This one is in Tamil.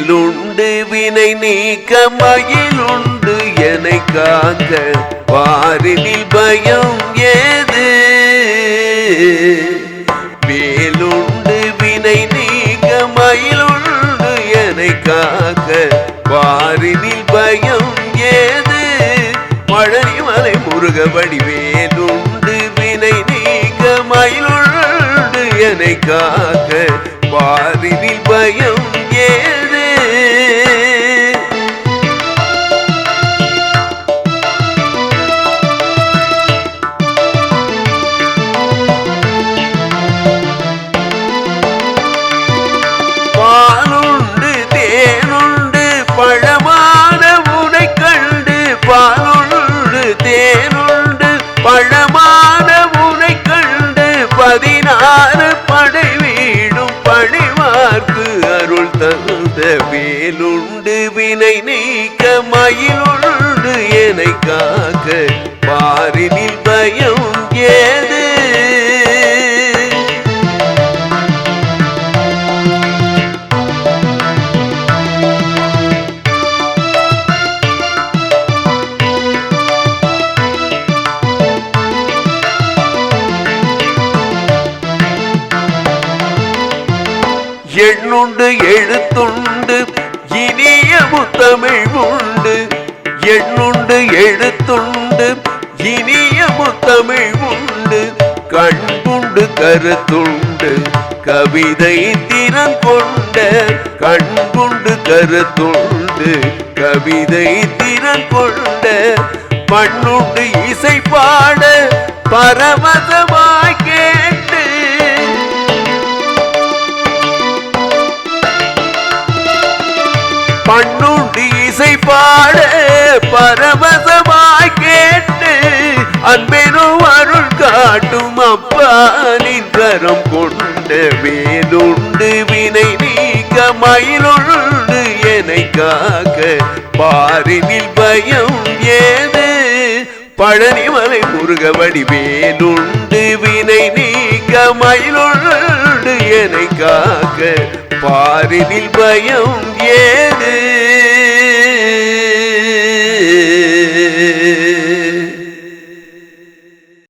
வேலுண்டு வினை நீக்க மயிலுண்டு என காக்க பாரினில் பயம் ஏது? வேலுண்டு வினை நீக்க மயிலுண்டு என காக்க பாரினில் பயம் ஏது? பழனி மலை முருக வடிவேலுண்டு வினை நீக்க மயிலுண்டு என காக்க பாரினில் வீடும் பணிவார்க்கு அருள் தந்த வேலுண்டு வினை நீக்க மயிலுண்டு என காக்க. பாரினில் பயம் ஏது? எண்ணுண்டு எழுத்துண்டு இனிய முத்தமிழ் உண்டு. எண்ணுண்டு எழுத்துண்டு இனிய முத்தமிழ் உண்டு. கண்புண்டு கருத்துண்டு கவிதை திறன் கொண்ட கண்புண்டு கருத்துண்டு கவிதை திறன் கொண்ட மண்ணுண்டு இசை பாட பரமதமாய் பண்ணுண்டு இசை பாட பரவசமாய் கேட்டு அன்பெனும் அருள் காட்டும் அப்பா நின்றரம் கொண்டு வேலுண்டு வினை நீக்க மயிலுண்டு எனை காக்க. பாரினில் பயம் ஏது? பழனிமலை முருகவடி வேலுண்டு வினை நீக்க மயிலுண்டு எனை காக்க. பாரினில் பயம் ஏது?